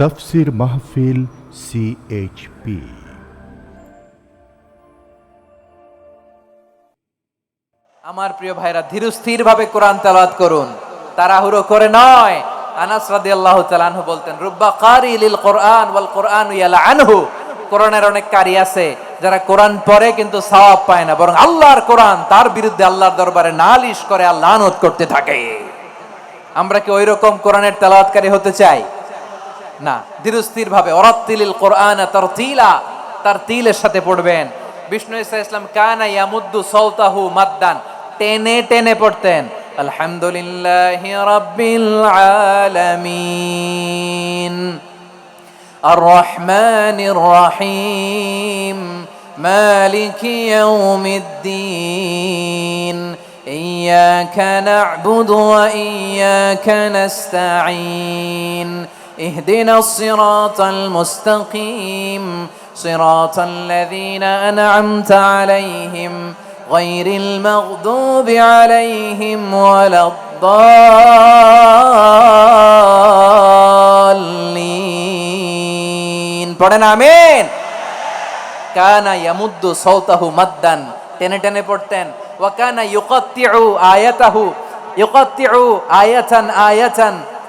তফসির মাহফিল সিএইচপি আমার প্রিয় ভাইরা ধীরস্থির ভাবে কোরআন তেলাওয়াত করুন। তাড়াহুড়ো করে নয়। আনাস রাদিয়াল্লাহু তাআলা আনহু বলতেন, রুব্বা কারি লিল কোরআন ওয়াল কোরআন ইয়ালা আনহু কোরআনের অনেক কারি আছে, যারা কোরআন পড়ে কিন্তু সওয়াব পায় না, বরং আল্লাহর কোরআন তার বিরুদ্ধে আল্লাহর দরবারে নালিশ করে আর লানত করতে থাকে। আমরা কি ওইরকম কোরআনের তেলাওয়াতকারী হতে চাই? না ধীরস্থির ভাবে অরাত্তিলিল কোরআন তার তিলা তার তিলের সাথে পড়বেন বিষ্ণু ইসা ইসলাম কানা ইয়ামুদ্দু সৌতাহু মাদ্দান টেনে টেনে পড়তেন আলহামদুলিল্লাহ রাব্বিল আলামিন الرحمن الرحيم مالك يوم الدين إياك نعبد وإياك نستعين اهدنا الصراط المستقيم صراط الذين أنعمت عليهم غير المغضوب عليهم ولا الضالين পড়েন আমিন কানা ইয়ামুদ্দু সৌতাহু মাদ্দান টেনে টেনে পড়তেন ওয়া কানা ইউকাত্তিউ আয়াতাহু ইউকাত্তিউ আয়াতান আয়াতান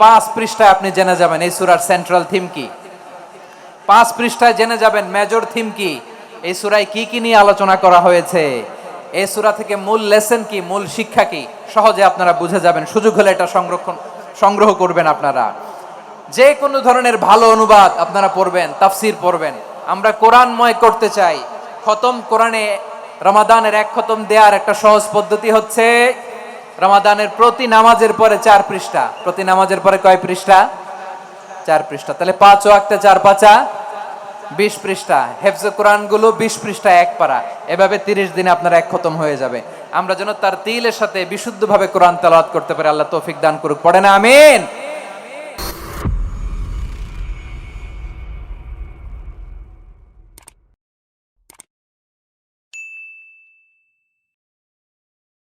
পাঁচ পৃষ্ঠায় আপনি জেনে যাবেন এই সুরার সেন্ট্রাল থিম কি। পাঁচ পৃষ্ঠায় জেনে যাবেন মেজর থিম কি। এই সুরায় কি কি নিয়ে আলোচনা করা হয়েছে। এই সুরা থেকে মূল লেসন কি, মূল শিক্ষা কি, সহজে আপনারা বুঝে যাবেন। সুযোগ হলে এটা সংরক্ষণ, সংগ্রহ করবেন আপনারা। যে কোনো ধরনের ভালো অনুবাদ আপনারা পড়বেন, তাফসির পড়বেন। আমরা কোরআনময় করতে চাই। খতম কোরআনে, রমাদানের এক খতম দেওয়ার একটা সহজ পদ্ধতি হচ্ছে রমাদানের প্রতি নামাজের পরে চার পৃষ্ঠা। প্রতি নামাজের পরে কয় পৃষ্ঠা? চার পৃষ্ঠা। তাহলে পাঁচ ও একটা চার পাঁচা, বিশ পৃষ্ঠা। হেফজ কোরআনগুলো বিশ পৃষ্ঠা এক পারা এভাবে তিরিশ দিনে আপনার এক খতম হয়ে যাবে। আমরা যেন তার তিলের সাথে বিশুদ্ধভাবে কোরআন তালাত করতে পারি। আল্লাহ তৌফিক দান করুক। পড়ে না, আমিন।